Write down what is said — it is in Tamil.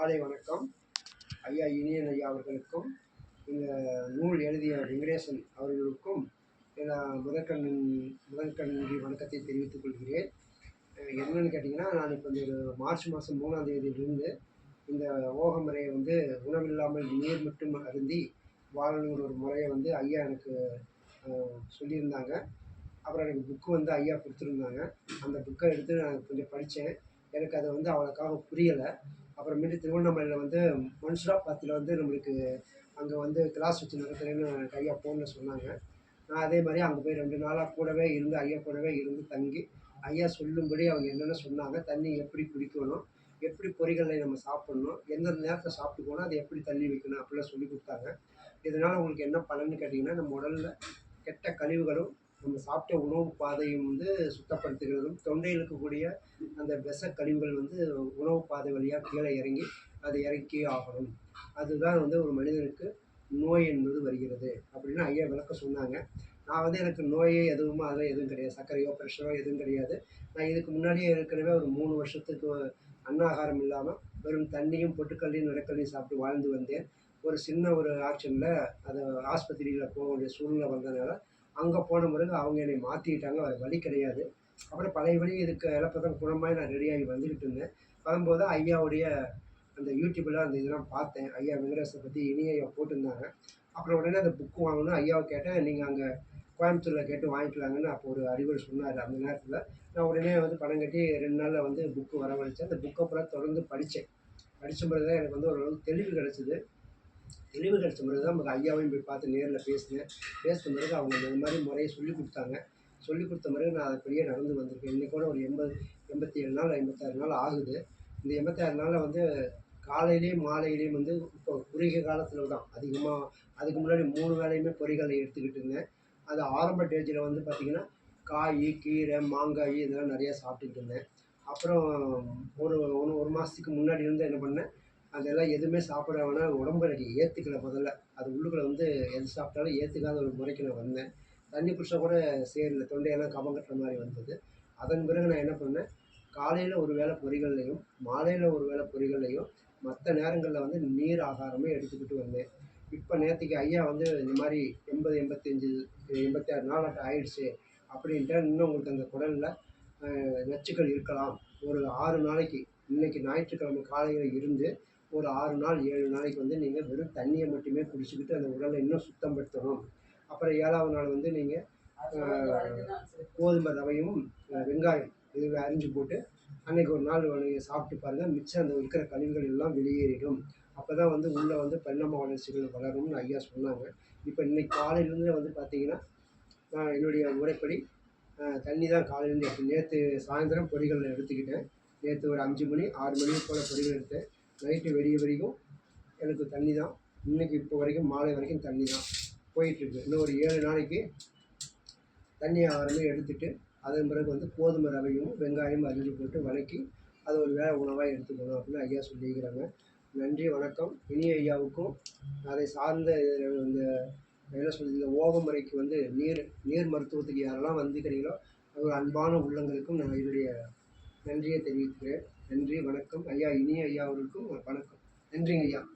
மாலை வணக்கம். ஐயா இனியன் ஐயா அவர்களுக்கும் இந்த நூல் எழுதிய வெங்கடேசன் அவர்களுக்கும் நான் முதற்கண் முதற்கண்ணி வணக்கத்தை தெரிவித்துக் கொள்கிறேன். என்னென்னு கேட்டிங்கன்னா நான் இப்போ இந்த மார்ச் மாதம் மூணாம் தேதியிலிருந்து இந்த ஓக முறையை வந்து உணவில்லாமல் நீர் மட்டும் அருந்தி வாழணுங்கிற ஒரு முறையை வந்து ஐயா எனக்கு சொல்லியிருந்தாங்க. அப்புறம் எனக்கு புக்கு வந்து ஐயா கொடுத்துருந்தாங்க. அந்த புக்கை எடுத்து நான் கொஞ்சம் படித்தேன். எனக்கு அதை வந்து அவ்வளோக்காக புரியலை. அப்புறமேட்டு திருவண்ணாமலையில் வந்து மன்சுராபாத்தில் வந்து நம்மளுக்கு அங்கே வந்து கிளாஸ் வச்சு நடத்துகிறேன்னு ஐயா ஃபோனில் சொன்னாங்க. நான் அதே மாதிரி அங்கே போய் ரெண்டு நாளாக கூடவே இருந்து ஐயா கூடவே இருந்து தங்கி ஐயா சொல்லும்படி அவங்க என்னென்ன சொன்னாங்க தண்ணி எப்படி குடிக்கணும் எப்படி பொறிகளை நம்ம சாப்பிட்ணும் எந்தெந்த நேரத்தில் போனால் அதை எப்படி தள்ளி வைக்கணும் அப்படிலாம் சொல்லி கொடுத்தாங்க. இதனால் உங்களுக்கு என்ன பலன்னு கேட்டிங்கன்னா நம்ம உடலில் கெட்ட கழிவுகளும் நம்ம சாப்பிட்ட உணவு பாதையும் வந்து சுத்தப்படுத்துகிறதும் தொண்டையில் இருக்கக்கூடிய அந்த விஷ கழிவுகள் வந்து உணவு பாதை வழியாக கீழே இறங்கி அதை இறக்கி ஆகணும். அதுதான் வந்து ஒரு மனிதனுக்கு நோய் என்பது வருகிறது அப்படின்னு ஐயா விளக்க சொன்னாங்க. நான் வந்து எனக்கு நோயே எதுவுமே அதெல்லாம் எதுவும் கிடையாது. சர்க்கரையோ ப்ரெஷரோ எதுவும் கிடையாது. நான் இதுக்கு முன்னாடியே ஏற்கனவே ஒரு மூணு வருஷத்துக்கு அன்னாகாரம் இல்லாமல் வெறும் தண்ணியும் பொட்டுக்கல்லையும் நடக்கல்லையும் சாப்பிட்டு வாழ்ந்து வந்தேன். ஒரு சின்ன ஒரு ஆக்ஷனில் அதை ஆஸ்பத்திரியில் போக வேண்டிய சூழ்நிலை வந்ததுனால அங்கே போன பிறகு அவங்க என்னை மாற்றிக்கிட்டாங்க வழி கிடையாது. அப்புறம் பழைய வழி இதுக்கு இழப்பதான் குணமாக நான் ரெடியாகி வந்துக்கிட்டு இருந்தேன். வரும்போது ஐயாவுடைய அந்த யூடியூப்பில் அந்த இதெல்லாம் பார்த்தேன். ஐயா வெங்கடேசனை பற்றி இனிய ஐயா போட்டிருந்தாங்க. அப்புறம் உடனே அந்த புக்கு வாங்கணும் ஐயாவை கேட்டேன். நீங்கள் அங்கே கோயம்புத்தூரில் கேட்டு வாங்கிக்கலாங்கன்னு அப்போ ஒரு அறிவுரை சொன்னார். அந்த நேரத்தில் நான் உடனே வந்து பணம் கட்டி ரெண்டு நாளில் வந்து புக்கு வரவழைச்சேன். அந்த புக்கை அப்புறம் தொடர்ந்து படித்தேன் படித்த பிறகு தான் எனக்கு வந்து ஓரளவுக்கு தெளிவு கிடச்சிது. நினைவு கிடைச்ச பிறகு தான் நமக்கு ஐயாவையும் போய் பார்த்து நேரில் பேசினேன். பேசின பிறகு அவங்க இந்த மாதிரி முறையை சொல்லி கொடுத்தாங்க. சொல்லி கொடுத்த பிறகு நான் அப்படியே நடந்து வந்திருக்கேன். இன்றைக்கூட ஒரு எண்பது எண்பத்தி ஏழு நாள் எண்பத்தாறு நாள் ஆகுது. இந்த எண்பத்தாறு நாளில் வந்து காலையிலேயும் மாலையிலேயும் வந்து இப்போ குறுகிய காலத்தில் தான். அதிகமாக அதுக்கு முன்னாடி மூணு வேலையுமே பொரிகளை எடுத்துக்கிட்டு இருந்தேன். அது ஆரம்ப டேஜில் வந்து பார்த்திங்கன்னா காய் கீரை மாங்காய் இதெல்லாம் நிறையா சாப்பிட்டுட்டு இருந்தேன். அப்புறம் ஒரு ஒன்று ஒரு மாதத்துக்கு முன்னாடி இருந்து என்ன பண்ணேன்? அதெல்லாம் எதுவுமே சாப்பிட வேணாம் உடம்பு எனக்கு ஏற்றுக்கல முதல்ல. அது உள்ளுக்குள்ள வந்து எது சாப்பிட்டாலும் ஏற்றுக்காத ஒரு முறைக்கு நான் வந்தேன். தண்ணி குடிச்சா கூட சேரல தொண்டையெல்லாம் கபம் கட்டுற மாதிரி வந்தது. அதன் பிறகு நான் என்ன பண்ணேன்? காலையில் ஒரு வேளை பொரிகள்லையும் மாலையில் ஒரு வேளை பொரிகள்லையும் மற்ற நேரங்களில் வந்து நீர் ஆகாரமே எடுத்துக்கிட்டு வந்தேன். இப்போ நேற்றுக்கு ஐயா வந்து இந்த மாதிரி எண்பது எண்பத்தஞ்சு எண்பத்தி ஆறு நாளாட்டம் ஆயிடுச்சு அப்படின்ட்டு இன்னும் உங்களுக்கு அந்த குடலில் நச்சுக்கள் இருக்கலாம். ஒரு ஆறு நாளைக்கு இன்னைக்கு ஞாயிற்றுக்கிழமை காலையில் இருந்து ஒரு ஆறு நாள் ஏழு நாளைக்கு வந்து நீங்கள் வெறும் தண்ணியை மட்டுமே குடிச்சிக்கிட்டு அந்த உடலை இன்னும் சுத்தப்படுத்தணும் அப்புறம் ஏழாவது நாள் வந்து நீங்கள் கோதுமை ரவையும் வெங்காயம் இது அரிஞ்சு போட்டு அன்னைக்கு ஒரு நாள் நீங்கள் சாப்பிட்டு பாருங்கள் மிச்சம் அந்த இருக்கிற கழிவுகள் எல்லாம் வெளியேறிடும். அப்போ தான் வந்து உள்ளே வந்து பெண்ணம்மா வளர்ச்சிகள் வளரும்னு ஐயா சொன்னாங்க. இப்போ இன்னைக்கு காலையிலேருந்து வந்து பார்த்தீங்கன்னா நான் என்னுடைய முறைப்படி தண்ணி தான் காலையிலேருந்து. நேற்று சாயந்தரம் பொரிகள் எடுத்துக்கிட்டேன். நேற்று ஒரு அஞ்சு மணி ஆறு மணி போல் பொரிகள் எடுத்தேன். நைட்டு வெடிய வரைக்கும் எனக்கு தண்ணி தான் இன்னைக்கு இப்போ வரைக்கும் மாலை வரைக்கும் தண்ணி தான் போயிட்டுருக்கு. இன்னும் ஒரு ஏழு நாளைக்கு தண்ணி ஆறுமே எடுத்துட்டு அதன் பிறகு வந்து கோதுமை ரவையும் வெங்காயம் அரிஞ்சு போட்டு வதக்கி அது ஒரு வேலை உணவாக எடுத்துக்கணும் அப்படின்னு ஐயா சொல்லியிருக்கிறாங்க. நன்றி வணக்கம். இனி ஐயாவுக்கும் அதை சார்ந்த இந்த என்ன சொல்றது இந்த ஓக முறைக்கு வந்து நீர் நீர் மருத்துவத்துக்கு யாரெல்லாம் வந்துக்கிறீங்களோ அது ஒரு அன்பான உள்ளங்களுக்கும் நான் என்னுடைய நன்றியை தெரிவிக்கிறேன். நன்றி வணக்கம். ஐயா இனிய ஐயா அவர்களுக்கும் வணக்கம். நன்றிங்க ஐயா.